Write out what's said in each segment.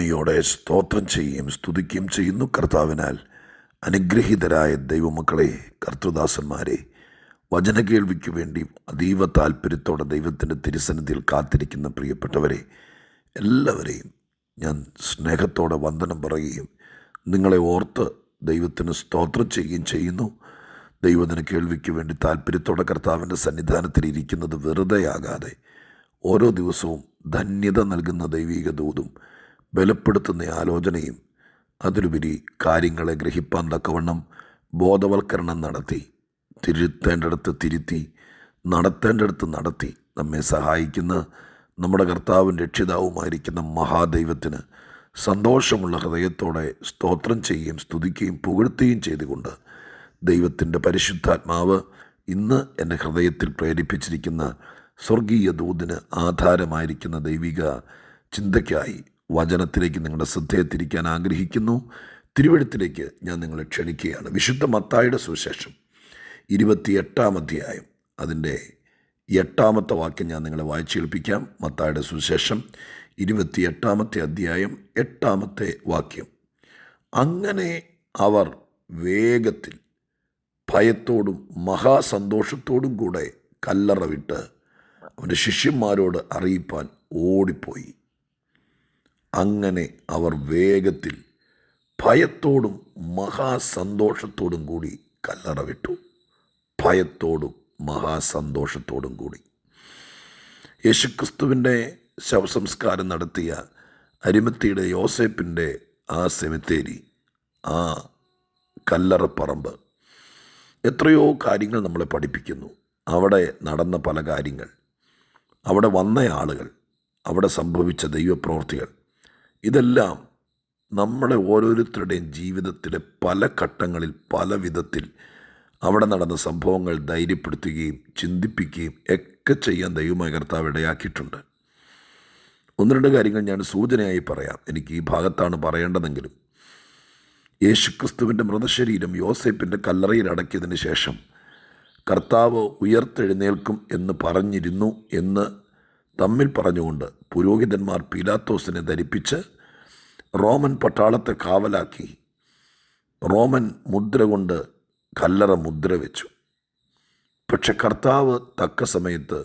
നന്ദിയോടെ സ്തോത്രം ചെയ്യുകയും സ്തുതിക്കുകയും ചെയ്യുന്നു കർത്താവിനാൽ. അനുഗ്രഹീതരായ ദൈവമക്കളെ കർത്തൃദാസന്മാരെ വചന കേൾവിക്ക് വേണ്ടി അതീവ താല്പര്യത്തോടെ ദൈവത്തിന്റെ തിരുസന്നിധിയിൽ കാത്തിരിക്കുന്ന പ്രിയപ്പെട്ടവരെ എല്ലാവരെയും ഞാൻ സ്നേഹത്തോടെ വന്ദനം പറയുകയും നിങ്ങളെ ഓർത്ത് ദൈവത്തിന് സ്തോത്രം ചെയ്യുകയും ചെയ്യുന്നു. ദൈവത്തിന് കേൾവിക്ക് വേണ്ടി താല്പര്യത്തോടെ കർത്താവിന്റെ സന്നിധാനത്തിൽ ഇരിക്കുന്നത് വെറുതെയാകാതെ ഓരോ ദിവസവും ധന്യത നൽകുന്ന ദൈവിക ദൂതും ബലപ്പെടുത്തുന്ന ആലോചനയും അതിലുപരി കാര്യങ്ങളെ ഗ്രഹിപ്പാൻ തക്കവണ്ണം ബോധവൽക്കരണം നടത്തി തിരുത്തേണ്ടടുത്ത് തിരുത്തി നടത്തേണ്ടടുത്ത് നടത്തി നമ്മെ സഹായിക്കുന്ന നമ്മുടെ കർത്താവും രക്ഷിതാവുമായിരിക്കുന്ന മഹാദൈവത്തിന് സന്തോഷമുള്ള ഹൃദയത്തോടെ സ്തോത്രം ചെയ്യുകയും സ്തുതിക്കുകയും പുകഴ്ത്തുകയും ചെയ്തുകൊണ്ട് ദൈവത്തിന്റെ പരിശുദ്ധാത്മാവ് ഇന്ന് എന്റെ ഹൃദയത്തിൽ പ്രേരിപ്പിച്ചിരിക്കുന്ന സ്വർഗീയ ദൂതിന് ആധാരമായിരിക്കുന്ന ദൈവിക ചിന്തയ്ക്കായി വചനത്തിലേക്ക് നിങ്ങളുടെ ശ്രദ്ധയെ തിരിക്കാൻ ആഗ്രഹിക്കുന്നു. തിരുവഴുത്തിലേക്ക് ഞാൻ നിങ്ങളെ ക്ഷണിക്കുകയാണ്. വിശുദ്ധ മത്തായുടെ സുവിശേഷം ഇരുപത്തിയെട്ടാം അധ്യായം. അതിന്റെ എട്ടാമത്തെ വാക്യം ഞാൻ നിങ്ങളെ വായിച്ചു കേൾപ്പിക്കാം. മത്തായുടെ സുവിശേഷം ഇരുപത്തിയെട്ടാമത്തെ അധ്യായം എട്ടാമത്തെ വാക്യം. അങ്ങനെ അവർ വേഗത്തിൽ ഭയത്തോടും മഹാസന്തോഷത്തോടും കൂടെ കല്ലറ വിട്ട് അവന്റെ ശിഷ്യന്മാരോട് അറിയിപ്പാൻ ഓടിപ്പോയി. അങ്ങനെ അവർ വേഗത്തിൽ ഭയത്തോടും മഹാസന്തോഷത്തോടും കൂടി കല്ലറ വിട്ടു ഭയത്തോടും മഹാസന്തോഷത്തോടും കൂടി. യേശുക്രിസ്തുവിന്റെ ശവസംസ്കാരം നടത്തിയ അരിമത്തിയുടെ യോസേപ്പിന്റെ ആ സെമിത്തേരി ആ കല്ലറപ്പറമ്പ് എത്രയോ കാര്യങ്ങൾ നമ്മളെ പഠിപ്പിക്കുന്നു. അവിടെ നടന്ന പല കാര്യങ്ങൾ. അവിടെ വന്ന ആളുകൾ അവിടെ സംഭവിച്ച ദൈവപ്രവൃത്തികൾ. ഇതെല്ലാം നമ്മുടെ ഓരോരുത്തരുടെയും ജീവിതത്തിലെ പല ഘട്ടങ്ങളിൽ പല വിധത്തിൽ അവിടെ നടന്ന സംഭവങ്ങൾ ധൈര്യപ്പെടുത്തുകയും ചിന്തിപ്പിക്കുകയും ഒക്കെ ചെയ്യാൻ ദൈവമായ കർത്താവ് ഇടയാക്കിയിട്ടുണ്ട്. ഒന്ന് രണ്ട് കാര്യങ്ങൾ ഞാൻ സൂചനയായി പറയാം. എനിക്ക് ഈ ഭാഗത്താണ് പറയേണ്ടതെങ്കിലും യേശുക്രിസ്തുവിന്റെ മൃതശരീരം യോസേപ്പിന്റെ കല്ലറയിൽ അടക്കിയതിന് ശേഷം കർത്താവ് ഉയർത്തെഴുന്നേൽക്കും എന്ന് പറഞ്ഞിരുന്നു എന്ന് തമ്മിൽ പറഞ്ഞുകൊണ്ട് പുരോഹിതന്മാർ പീലാത്തോസിനെ ധരിപ്പിച്ച് റോമൻ പട്ടാളത്തെ കാവലാക്കി റോമൻ മുദ്ര കൊണ്ട് കല്ലറ മുദ്ര വെച്ചു. പക്ഷെ കർത്താവ് തക്ക സമയത്ത്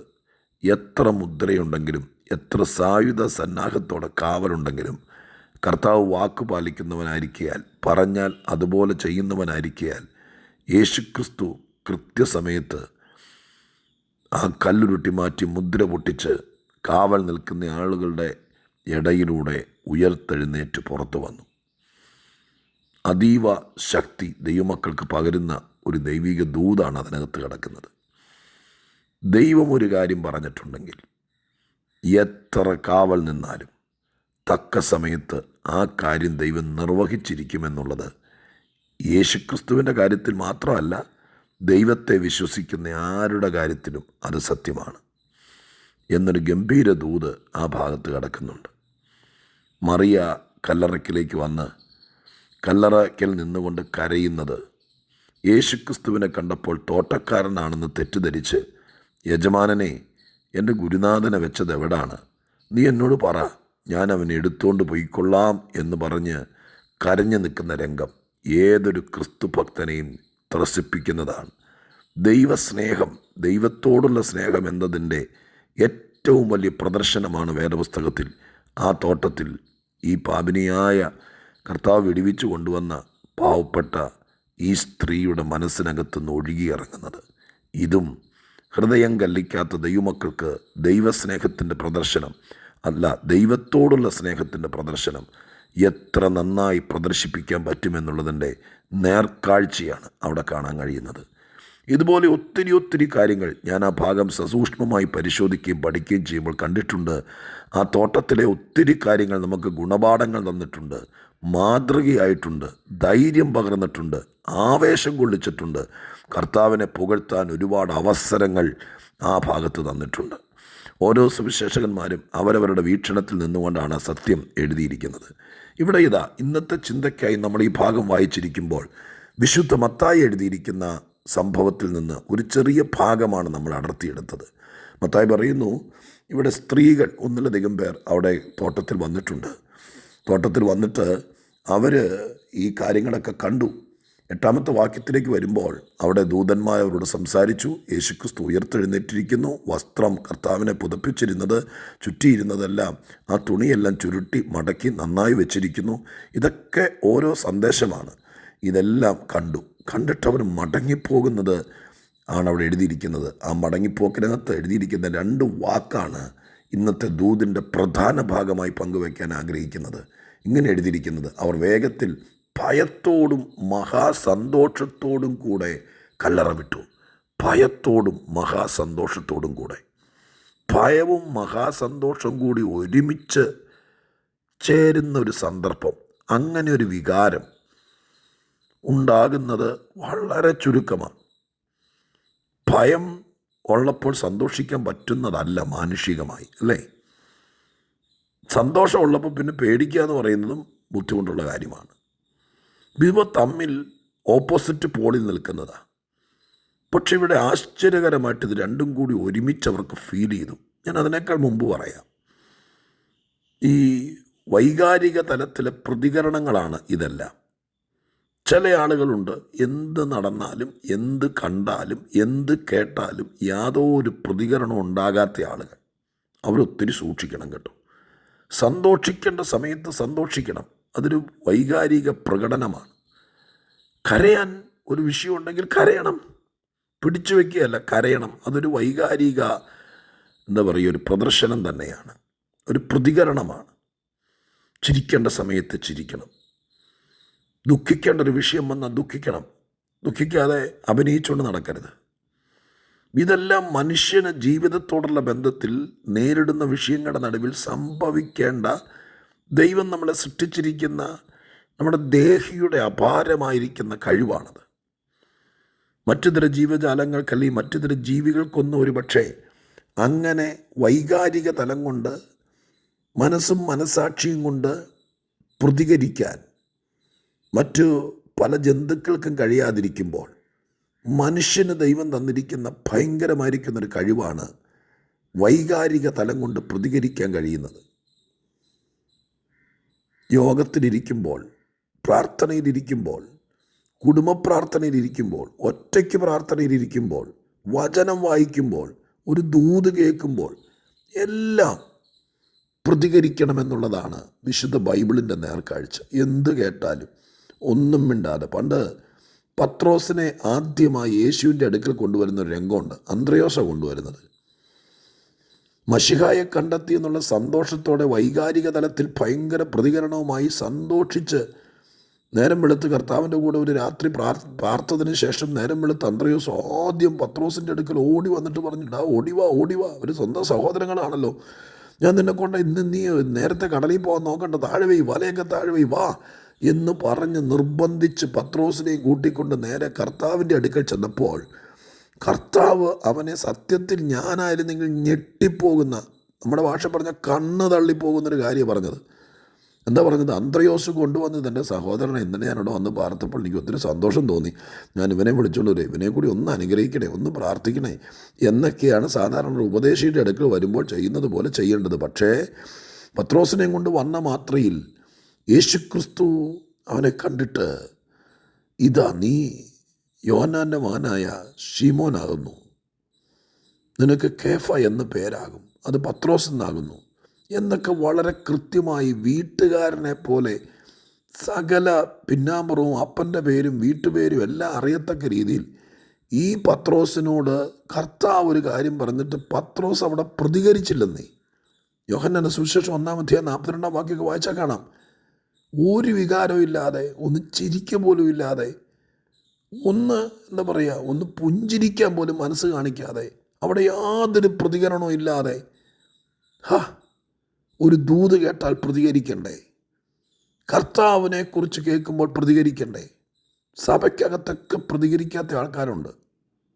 എത്ര മുദ്രയുണ്ടെങ്കിലും എത്ര സായുധ സന്നാഹത്തോടെ കാവലുണ്ടെങ്കിലും കർത്താവ് വാക്ക് പാലിക്കുന്നവനായിരിക്കയാൽ പറഞ്ഞാൽ അതുപോലെ ചെയ്യുന്നവനായിരിക്കയാൽ യേശുക്രിസ്തു കൃത്യസമയത്ത് ആ കല്ലുരുട്ടി മാറ്റി മുദ്ര പൊട്ടിച്ച് കാവൽ നിൽക്കുന്ന ആളുകളുടെ ഇടയിലൂടെ ഉയർത്തെഴുന്നേറ്റ് പുറത്തു വന്നു. അതീവ ശക്തി ദൈവമക്കൾക്ക് പകരുന്ന ഒരു ദൈവിക ദൂതാണ് അതിനകത്ത് കിടക്കുന്നത്. ദൈവം ഒരു കാര്യം പറഞ്ഞിട്ടുണ്ടെങ്കിൽ എത്ര കാവൽ നിന്നാലും തക്ക സമയത്ത് ആ കാര്യം ദൈവം നിർവഹിച്ചിരിക്കുമെന്നുള്ളത് യേശുക്രിസ്തുവിന്റെ കാര്യത്തിൽ മാത്രമല്ല ദൈവത്തെ വിശ്വസിക്കുന്ന ആരുടെ കാര്യത്തിലും അത് സത്യമാണ്. എന്നൊരു ഗംഭീര ദൂത് ആ ഭാഗത്ത് കടക്കുന്നുണ്ട്. മറിയ കല്ലറയ്ക്കിലേക്ക് വന്ന് കല്ലറയ്ക്കൽ നിന്നുകൊണ്ട് കരയുന്നത് യേശുക്രിസ്തുവിനെ കണ്ടപ്പോൾ തോട്ടക്കാരനാണെന്ന് തെറ്റിദ്ധരിച്ച് യജമാനനെ എന്റെ ഗുരുനാഥനെ വെച്ചത് എവിടാണ്? നീ എന്നോട് പറ ഞാൻ അവനെ എടുത്തുകൊണ്ട് പോയിക്കൊള്ളാം എന്ന് പറഞ്ഞ് കരഞ്ഞു നിൽക്കുന്ന രംഗം ഏതൊരു ക്രിസ്തു ഭക്തനെയും ത്രസിപ്പിക്കുന്നതാണ്. ദൈവസ്നേഹം ദൈവത്തോടുള്ള സ്നേഹം എന്നതിന്റെ ഏറ്റവും വലിയ പ്രദർശനമാണ് വേദപുസ്തകത്തിൽ. ആ തോട്ടത്തിൽ ഈ പാപിനിയായ കർത്താവ് വിടിവിച്ചു കൊണ്ടുവന്ന പാവപ്പെട്ട ഈ സ്ത്രീയുടെ മനസ്സിനകത്ത് നിന്ന് ഒഴുകിയിറങ്ങുന്നത്. ഇതും ഹൃദയം കല്ലിക്കാത്ത ദൈവമക്കൾക്ക് ദൈവസ്നേഹത്തിന്റെ പ്രദർശനം അല്ല ദൈവത്തോടുള്ള സ്നേഹത്തിന്റെ പ്രദർശനം എത്ര നന്നായി പ്രദർശിപ്പിക്കാൻ പറ്റുമെന്നുള്ളതിന്റെ നേർക്കാഴ്ചയാണ് അവിടെ കാണാൻ കഴിയുന്നത്. ഇതുപോലെ ഒത്തിരി ഒത്തിരി കാര്യങ്ങൾ ഞാൻ ആ ഭാഗം സസൂക്ഷ്മമായി പരിശോധിക്കുകയും പഠിക്കുകയും ചെയ്യുമ്പോൾ കണ്ടിട്ടുണ്ട്. ആ തോട്ടത്തിലെ ഒത്തിരി കാര്യങ്ങൾ നമുക്ക് ഗുണപാഠങ്ങൾ തന്നിട്ടുണ്ട്. മാതൃകയായിട്ടുണ്ട്. ധൈര്യം പകർന്നിട്ടുണ്ട്. ആവേശം കൊള്ളിച്ചിട്ടുണ്ട്. കർത്താവിനെ പുകഴ്ത്താൻ ഒരുപാട് അവസരങ്ങൾ ആ ഭാഗത്ത് തന്നിട്ടുണ്ട്. ഓരോ സുവിശേഷകന്മാരും അവരവരുടെ വീക്ഷണത്തിൽ നിന്നുകൊണ്ടാണ് സത്യം എഴുതിയിരിക്കുന്നത്. ഇവിടെ ഇതാ ഇന്നത്തെ ചിന്തയ്ക്കായി നമ്മൾ ഈ ഭാഗം വായിച്ചിരിക്കുമ്പോൾ വിശുദ്ധ മത്തായി എഴുതിയിരിക്കുന്ന സംഭവത്തിൽ നിന്ന് ഒരു ചെറിയ ഭാഗമാണ് നമ്മൾ അടർത്തിയെടുത്തത്. മത്തായി പറയുന്നു ഇവിടെ സ്ത്രീകൾ ഒന്നിലധികം പേർ അവിടെ തോട്ടത്തിൽ വന്നിട്ടുണ്ട്. തോട്ടത്തിൽ വന്നിട്ട് അവർ ഈ കാര്യങ്ങളൊക്കെ കണ്ടു. എട്ടാമത്തെ വാക്യത്തിലേക്ക് വരുമ്പോൾ അവിടെ ദൂതന്മാർ അവരോട് സംസാരിച്ചു. യേശുക്രിസ്തു ഉയർത്തെഴുന്നേറ്റിരിക്കുന്നു. വസ്ത്രം കർത്താവിനെ പുതപ്പിച്ചിരുന്നത് ചുറ്റിയിരുന്നതെല്ലാം ആ തുണിയെല്ലാം ചുരുട്ടി മടക്കി നന്നായി വെച്ചിരിക്കുന്നു. ഇതൊക്കെ ഓരോ സന്ദേശമാണ്. ഇതെല്ലാം കണ്ടു. കണ്ടിട്ട് അവർ മടങ്ങിപ്പോകുന്നത് ആണ് അവിടെ എഴുതിയിരിക്കുന്നത്. ആ മടങ്ങിപ്പോക്കിനകത്ത് എഴുതിയിരിക്കുന്ന രണ്ട് വാക്കാണ് ഇന്നത്തെ ദൂതിന്റെ പ്രധാന ഭാഗമായി പങ്കുവയ്ക്കാൻ ആഗ്രഹിക്കുന്നത്. ഇങ്ങനെ എഴുതിയിരിക്കുന്നത് അവർ വേഗത്തിൽ ഭയത്തോടും മഹാസന്തോഷത്തോടും കൂടെ കല്ലറ വിട്ടു ഭയത്തോടും മഹാസന്തോഷത്തോടും കൂടെ. ഭയവും മഹാസന്തോഷവും കൂടി ഒരുമിച്ച് ചേരുന്ന ഒരു സന്ദർഭം അങ്ങനെ ഒരു വികാരം ഉണ്ടാകുന്നത് വളരെ ചുരുക്കമാണ്. ഭയം ഉള്ളപ്പോൾ സന്തോഷിക്കാൻ പറ്റുന്നതല്ല മാനുഷികമായി അല്ലേ? സന്തോഷമുള്ളപ്പോൾ പിന്നെ പേടിക്കുക എന്ന് പറയുന്നതും ബുദ്ധിമുട്ടുള്ള കാര്യമാണ്. ഇവ തമ്മിൽ ഓപ്പോസിറ്റ് പോളിൽ നിൽക്കുന്നതാണ് പക്ഷെ ഇവിടെ ആശ്ചര്യകരമായിട്ട് ഇത് രണ്ടും കൂടി ഒരുമിച്ച് അവർക്ക് ഫീൽ ചെയ്തു. ഞാൻ അതിനേക്കാൾ മുമ്പ് പറയാം. ഈ വൈകാരിക തലത്തിലെ പ്രതികരണങ്ങളാണ് ഇതെല്ലാം. ചില ആളുകളുണ്ട് എന്ത് നടന്നാലും എന്ത് കണ്ടാലും എന്ത് കേട്ടാലും യാതൊരു പ്രതികരണം ഉണ്ടാകാത്ത ആളുകൾ. അവരൊത്തിരി സൂക്ഷിക്കണം കേട്ടോ. സന്തോഷിക്കേണ്ട സമയത്ത് സന്തോഷിക്കണം. അതൊരു വൈകാരിക പ്രകടനമാണ്. കരയാൻ ഒരു വിഷയമുണ്ടെങ്കിൽ കരയണം. പിടിച്ചു വയ്ക്കുകയല്ല കരയണം. അതൊരു വൈകാരിക എന്താ പറയുക ഒരു പ്രദർശനം തന്നെയാണ്. ഒരു പ്രതികരണമാണ്. ചിരിക്കേണ്ട സമയത്ത് ചിരിക്കണം. ദുഃഖിക്കേണ്ട ഒരു വിഷയം വന്നാൽ ദുഃഖിക്കണം. ദുഃഖിക്കാതെ അഭിനയിച്ചുകൊണ്ട് നടക്കരുത്. ഇതെല്ലാം മനുഷ്യന് ജീവിതത്തോടുള്ള ബന്ധത്തിൽ നേരിടുന്ന വിഷയങ്ങളുടെ നടുവിൽ സംഭവിക്കേണ്ട ദൈവം നമ്മളെ സൃഷ്ടിച്ചിരിക്കുന്ന നമ്മുടെ ദേഹിയുടെ അപാരമായിരിക്കുന്ന കഴിവാണത്. മറ്റുതര ജീവജാലങ്ങൾക്ക് അല്ലെങ്കിൽ മറ്റുതര ജീവികൾക്കൊന്നും ഒരു പക്ഷേ അങ്ങനെ വൈകാരിക തലം കൊണ്ട് മനസ്സും മനസാക്ഷിയും കൊണ്ട് പ്രതികരിക്കാൻ മറ്റു പല ജന്തുക്കൾക്കും കഴിയാതിരിക്കുമ്പോൾ മനുഷ്യന് ദൈവം തന്നിരിക്കുന്ന ഭയങ്കരമായിരിക്കുന്ന ഒരു കഴിവാണ് വൈകാരിക തലം കൊണ്ട് പ്രതികരിക്കാൻ കഴിയുന്നത്. യോഗത്തിലിരിക്കുമ്പോൾ പ്രാർത്ഥനയിലിരിക്കുമ്പോൾ കുടുംബ പ്രാർത്ഥനയിലിരിക്കുമ്പോൾ ഒറ്റയ്ക്ക് പ്രാർത്ഥനയിലിരിക്കുമ്പോൾ വചനം വായിക്കുമ്പോൾ ഒരു ദൂത് കേൾക്കുമ്പോൾ എല്ലാം പ്രതികരിക്കണമെന്നുള്ളതാണ് വിശുദ്ധ ബൈബിളിന്റെ നേർക്കാഴ്ച. എന്ത് കേട്ടാലും ഒന്നും മിണ്ടാതെ. പണ്ട് പത്രോസിനെ ആദ്യമായി യേശുവിന്റെ അടുക്കൽ കൊണ്ടുവരുന്ന ഒരു രംഗമുണ്ട്. അന്ത്രയോസ കൊണ്ടുവരുന്നത്. മഷിഹായെ കണ്ടെത്തി എന്നുള്ള സന്തോഷത്തോടെ വൈകാരിക തലത്തിൽ ഭയങ്കര പ്രതികരണവുമായി സന്തോഷിച്ച് നേരം വെളുത്ത് കർത്താവിന്റെ കൂടെ ഒരു രാത്രി പ്രാർ പാർത്തതിന് ശേഷം നേരം വെളുത്ത് അന്ത്രയോസ് ആദ്യം പത്രോസിന്റെ അടുക്കൽ ഓടി വന്നിട്ട് പറഞ്ഞിട്ട് ആ ഓടിവാ ഓടിവാ ഒരു സ്വന്തം സഹോദരങ്ങളാണല്ലോ. ഞാൻ നിന്നെ കൊണ്ട് ഇന്ന് നീ നേരത്തെ കടലിൽ പോകാൻ നോക്കണ്ട. താഴെ വലയൊക്കെ താഴെ വാ. എന്ന് പറഞ്ഞ് നിർബന്ധിച്ച് പത്രോസിനെയും കൂട്ടിക്കൊണ്ട് നേരെ കർത്താവിന്റെ അടുക്കൽ ചെന്നപ്പോൾ കർത്താവ് അവനെ സത്യത്തിൽ ഞാനായിരുന്നെങ്കിൽ ഞെട്ടിപ്പോകുന്ന നമ്മുടെ ഭാഷ പറഞ്ഞ കണ്ണ് തള്ളിപ്പോകുന്നൊരു കാര്യം പറഞ്ഞത് എന്താ പറഞ്ഞത്? അന്ത്രയോസ് കൊണ്ടുവന്നത് എന്റെ സഹോദരനെ ഇന്നലെ ഞാനിവിടെ വന്ന് പാർത്തപ്പോൾ എനിക്ക് ഒത്തിരി സന്തോഷം തോന്നി. ഞാൻ ഇവനെ വിളിച്ചുകൊണ്ട് വരും. ഇവനെ കൂടി ഒന്ന് അനുഗ്രഹിക്കണേ ഒന്ന് പ്രാർത്ഥിക്കണേ എന്നൊക്കെയാണ് സാധാരണ ഉപദേശിയുടെ അടുക്കൽ വരുമ്പോൾ ചെയ്യുന്നത് പോലെ ചെയ്യേണ്ടത്. പക്ഷേ പത്രോസിനെയും കൊണ്ട് വന്ന മാത്രയിൽ യേശുക്രിസ്തു അവനെ കണ്ടിട്ട് ഇതാ നീ യോഹനാന്റെ മകനായ ഷീമോനാകുന്നു നിനക്ക് കേഫ എന്ന പേരാകും. അത് പത്രോസ് എന്നാകുന്നു. എന്നൊക്കെ വളരെ കൃത്യമായി വീട്ടുകാരനെ പോലെ സകല പിന്നാമ്പറവും അപ്പന്റെ പേരും വീട്ടുപേരും എല്ലാം അറിയത്തക്ക രീതിയിൽ ഈ പത്രോസിനോട് കർത്താവ് ഒരു കാര്യം പറഞ്ഞിട്ട് പത്രോസ് അവിടെ പ്രതികരിച്ചില്ലെന്നേ. യോഹന്നാന്റെ സുവിശേഷം ഒന്നാം അധ്യായം നാൽപ്പത്തിരണ്ടാം വാക്യൊക്കെ വായിച്ചാൽ കാണാം. ഒരു വികാരവും ഇല്ലാതെ ഒന്ന് ചിരിക്ക പോലും ഇല്ലാതെ ഒന്ന് എന്താ പറയുക ഒന്ന് പുഞ്ചിരിക്കാൻ പോലും മനസ്സ് കാണിക്കാതെ അവിടെ യാതൊരു പ്രതികരണവും ഇല്ലാതെ ഹാ ഒരു ദൂത് കേട്ടാൽ പ്രതികരിക്കണ്ടേ? കർത്താവിനെ കുറിച്ച് കേൾക്കുമ്പോൾ പ്രതികരിക്കണ്ടേ? സഭയ്ക്കകത്തൊക്കെ പ്രതികരിക്കാത്ത ആൾക്കാരുണ്ട്.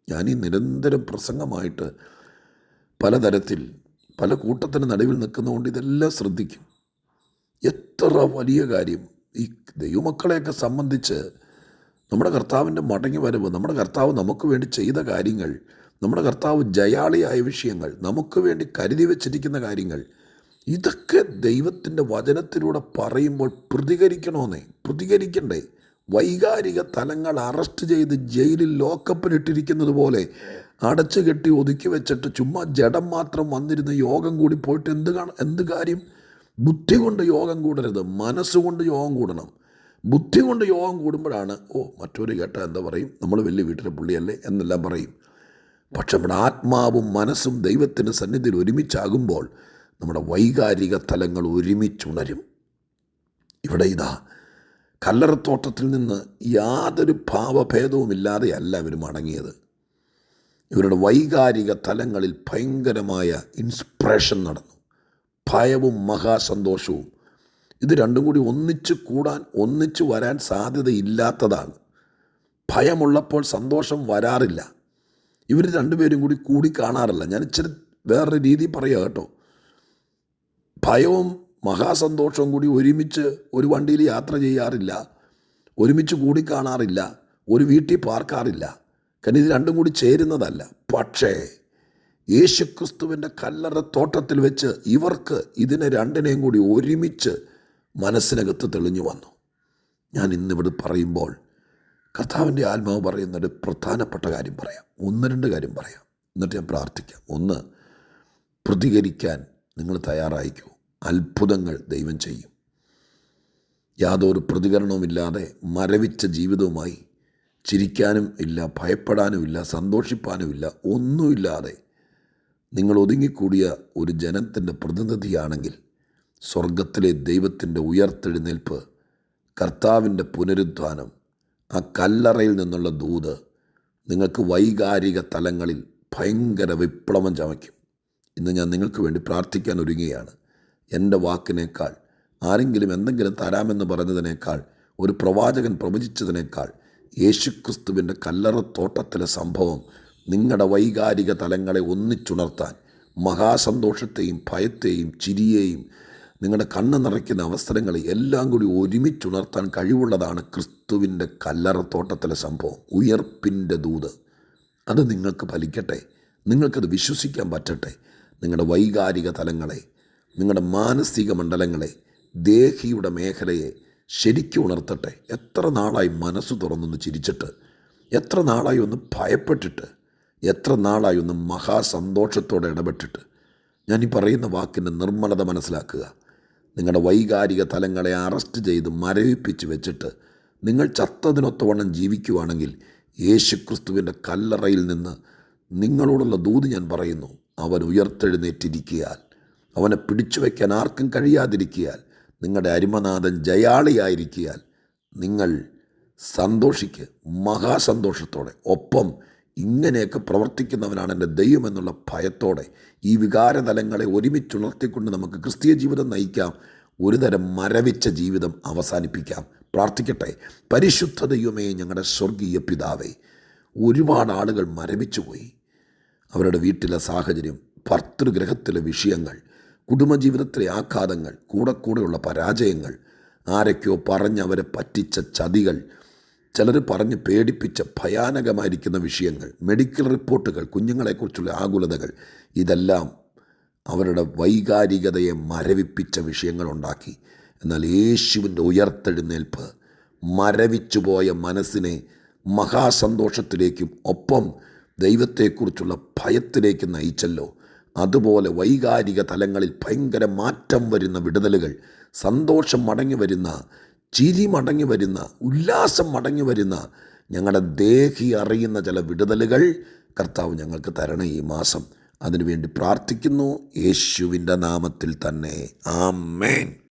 ഞാൻ ഈ നിരന്തരം പ്രസംഗമായിട്ട് പലതരത്തിൽ പല കൂട്ടത്തിന് നടുവിൽ നിൽക്കുന്നതുകൊണ്ട് ഇതെല്ലാം ശ്രദ്ധിക്കും. എത്ര വലിയ കാര്യം. ഈ ദൈവമക്കളെയൊക്കെ സംബന്ധിച്ച് നമ്മുടെ കർത്താവിന്റെ മടങ്ങി വരവ് നമ്മുടെ കർത്താവ് നമുക്ക് വേണ്ടി ചെയ്ത കാര്യങ്ങൾ നമ്മുടെ കർത്താവ് ജയാളിയായ വിഷയങ്ങൾ നമുക്ക് വേണ്ടി കരുതി വച്ചിരിക്കുന്ന കാര്യങ്ങൾ ഇതൊക്കെ ദൈവത്തിന്റെ വചനത്തിലൂടെ പറയുമ്പോൾ പ്രതികരിക്കണമെന്നേ പ്രതികരിക്കണ്ടേ? വൈകാരിക തലങ്ങൾ അറസ്റ്റ് ചെയ്ത് ജയിലിൽ ലോക്കപ്പിലിട്ടിരിക്കുന്നത് പോലെ അടച്ചു കെട്ടി ഒതുക്കി വെച്ചിട്ട് ചുമ്മാ ജഡം മാത്രം വന്നിരുന്ന യോഗം കൂടി പോയിട്ട് എന്ത് എന്ത് കാര്യം? ബുദ്ധി കൊണ്ട് യോഗം കൂടരുത് മനസ്സുകൊണ്ട് യോഗം കൂടണം. ബുദ്ധി കൊണ്ട് യോഗം കൂടുമ്പോഴാണ് ഓ മറ്റൊരു കേട്ട എന്താ പറയും? നമ്മൾ വലിയ വീട്ടിലെ പുള്ളിയല്ലേ? എന്നെല്ലാം പറയും. പക്ഷെ നമ്മുടെ ആത്മാവും മനസ്സും ദൈവത്തിന്റെ സന്നിധിയിൽ ഒരുമിച്ചാകുമ്പോൾ നമ്മുടെ വൈകാരിക തലങ്ങൾ ഒരുമിച്ചുണരും. ഇവിടെ ഇതാ കല്ലറത്തോട്ടത്തിൽ നിന്ന് യാതൊരു ഭാവഭേദവുമില്ലാതെയല്ല ഇവർ മടങ്ങിയത്. ഇവരുടെ വൈകാരിക തലങ്ങളിൽ ഭയങ്കരമായ ഇൻസ്പിറേഷൻ നടന്നു. ഭയവും മഹാസന്തോഷവും. ഇത് രണ്ടും കൂടി ഒന്നിച്ച് കൂടാൻ ഒന്നിച്ചു വരാൻ സാധ്യതയില്ലാത്തതാണ്. ഭയമുള്ളപ്പോൾ സന്തോഷം വരാറില്ല. ഇവർ രണ്ടുപേരും കൂടി കൂടി കാണാറില്ല. ഞാൻ ഇച്ചിരി വേറൊരു രീതി പറയുക കേട്ടോ. ഭയവും മഹാസന്തോഷവും കൂടി ഒരുമിച്ച് ഒരു വണ്ടിയിൽ യാത്ര ചെയ്യാറില്ല. ഒരുമിച്ച് കൂടി കാണാറില്ല. ഒരു വീട്ടിൽ പാർക്കാറില്ല. കാരണം ഇത് രണ്ടും കൂടി ചേരുന്നതല്ല. പക്ഷേ യേശുക്രിസ്തുവിന്റെ കല്ലറ തോട്ടത്തിൽ വെച്ച് ഇവർക്ക് ഇതിനെ രണ്ടിനെയും കൂടി ഒരുമിച്ച് മനസ്സിനകത്ത് തെളിഞ്ഞു വന്നു. ഞാൻ ഇന്നിവിടെ പറയുമ്പോൾ കർത്താവിന്റെ ആത്മാവ് പറയുന്നൊരു പ്രധാനപ്പെട്ട കാര്യം പറയാം. ഒന്ന് രണ്ട് കാര്യം പറയാം. എന്നിട്ട് ഞാൻ പ്രാർത്ഥിക്കാം. ഒന്ന് പ്രതികരിക്കാൻ നിങ്ങൾ തയ്യാറായിക്കൂ അത്ഭുതങ്ങൾ ദൈവം ചെയ്യും. യാതൊരു പ്രതികരണവുമില്ലാതെ മരവിച്ച ജീവിതവുമായി ചിരിക്കാനും ഇല്ല ഭയപ്പെടാനും ഇല്ല സന്തോഷിപ്പാനും ഇല്ല ഒന്നുമില്ലാതെ നിങ്ങൾ ഒതുങ്ങിക്കൂടിയ ഒരു ജനത്തിന്റെ പ്രതിനിധിയാണെങ്കിൽ സ്വർഗത്തിലെ ദൈവത്തിന്റെ ഉയർത്തെഴുന്നേൽപ്പ് കർത്താവിന്റെ പുനരുദ്ധാനം ആ കല്ലറയിൽ നിന്നുള്ള ദൂത് നിങ്ങൾക്ക് വൈകാരിക തലങ്ങളിൽ ഭയങ്കര വിപ്ലവം ചമയ്ക്കും. ഇന്ന് ഞാൻ നിങ്ങൾക്ക് വേണ്ടി പ്രാർത്ഥിക്കാൻ ഒരുങ്ങുകയാണ്. എന്റെ വാക്കിനേക്കാൾ ആരെങ്കിലും എന്തെങ്കിലും തരാമെന്ന് പറഞ്ഞതിനേക്കാൾ ഒരു പ്രവാചകൻ പ്രവചിച്ചതിനേക്കാൾ യേശുക്രിസ്തുവിന്റെ കല്ലറത്തോട്ടത്തിലെ സംഭവം നിങ്ങളുടെ വൈകാരിക തലങ്ങളെ ഒന്നിച്ചുണർത്താൻ മഹാസന്തോഷത്തെയും ഭയത്തെയും ചിരിയെയും നിങ്ങളുടെ കണ്ണ് നിറയ്ക്കുന്ന അവസരങ്ങളെ എല്ലാം കൂടി ഒരുമിച്ചുണർത്താൻ കഴിവുള്ളതാണ് ക്രിസ്തുവിന്റെ കല്ലറത്തോട്ടത്തിലെ സംഭവം ഉയർപ്പിന്റെ ദൂത്. അത് നിങ്ങൾക്ക് ഫലിക്കട്ടെ നിങ്ങൾക്കത് വിശ്വസിക്കാൻ പറ്റട്ടെ. നിങ്ങളുടെ വൈകാരിക തലങ്ങളെ നിങ്ങളുടെ മാനസിക മണ്ഡലങ്ങളെ ദേഹിയുടെ മേഖലയെ ശരിക്കും ഉണർത്തട്ടെ. എത്ര നാളായി മനസ്സ് തുറന്നൊന്ന് ചിരിച്ചിട്ട് എത്ര നാളായി ഒന്ന് ഭയപ്പെട്ടിട്ട് എത്ര നാളായി ഒന്ന് മഹാസന്തോഷത്തോടെ ഇടപെട്ടിട്ട്? ഞാൻ ഈ പറയുന്ന വാക്കിന്റെ നിർമ്മലത മനസ്സിലാക്കുക. നിങ്ങളുടെ വൈകാരിക തലങ്ങളെ അറസ്റ്റ് ചെയ്ത് മരവിപ്പിച്ച് വെച്ചിട്ട് നിങ്ങൾ ചത്തതിനൊത്തവണ്ണം ജീവിക്കുവാണെങ്കിൽ യേശുക്രിസ്തുവിന്റെ കല്ലറയിൽ നിന്ന് നിങ്ങളോടുള്ള ദൂത് ഞാൻ പറയുന്നു അവൻ ഉയർത്തെഴുന്നേറ്റിരിക്കിയാൽ. അവനെ പിടിച്ചു വയ്ക്കാൻ ആർക്കും കഴിയാതിരിക്കിയാൽ. നിങ്ങളുടെ അരിമനാഥൻ ജയാളിയായിരിക്കിയാൽ. നിങ്ങൾ സന്തോഷിക്ക് മഹാസന്തോഷത്തോടെ. ഒപ്പം ഇങ്ങനെയൊക്കെ പ്രവർത്തിക്കുന്നവനാണ് എന്റെ ദൈവം എന്നുള്ള ഭയത്തോടെ ഈ വികാരതലങ്ങളെ ഒരുമിച്ചുണർത്തിക്കൊണ്ട് നമുക്ക് ക്രിസ്തീയ ജീവിതം നയിക്കാം. ഒരു തരം മരവിച്ച ജീവിതം അവസാനിപ്പിക്കാം. പ്രാർത്ഥിക്കട്ടെ. പരിശുദ്ധ ദൈവമേ ഞങ്ങളുടെ സ്വർഗീയ പിതാവേ ഒരുപാട് ആളുകൾ മരവിച്ചു പോയി അവരുടെ വീട്ടിലെ സാഹചര്യം ഭർത്തൃഗ്രഹത്തിലെ വിഷയങ്ങൾ കുടുംബജീവിതത്തിലെ ആഘാതങ്ങൾ കൂടെ കൂടെയുള്ള പരാജയങ്ങൾ ആരൊക്കെയോ പറഞ്ഞ് അവരെ പറ്റിച്ച ചതികൾ ചിലർ പറഞ്ഞ് പേടിപ്പിച്ച ഭയാനകമായിരിക്കുന്ന വിഷയങ്ങൾ മെഡിക്കൽ റിപ്പോർട്ടുകൾ കുഞ്ഞുങ്ങളെക്കുറിച്ചുള്ള ആകുലതകൾ ഇതെല്ലാം അവരുടെ വൈകാരികതയെ മരവിപ്പിച്ച വിഷയങ്ങളുണ്ടാക്കി. എന്നാൽ യേശുവിന്റെ ഉയർത്തെഴുന്നേൽപ്പ് മരവിച്ചുപോയ മനസ്സിനെ മഹാസന്തോഷത്തിലേക്കും ഒപ്പം ദൈവത്തെക്കുറിച്ചുള്ള ഭയത്തിലേക്ക് നയിച്ചല്ലോ. അതുപോലെ വൈകാരിക തലങ്ങളിൽ ഭയങ്കര മാറ്റം വരുന്ന വിടുതലുകൾ സന്തോഷം മടങ്ങി വരുന്ന ചിരി മടങ്ങി വരുന്ന ഉല്ലാസം മടങ്ങി വരുന്ന ഞങ്ങളുടെ ദേഹി അറിയുന്ന ചില വിടുതലുകൾ കർത്താവ് ഞങ്ങൾക്ക് തരണം ഈ മാസം. അതിനുവേണ്ടി പ്രാർത്ഥിക്കുന്നു. യേശുവിന്റെ നാമത്തിൽ തന്നെ. ആമേൻ.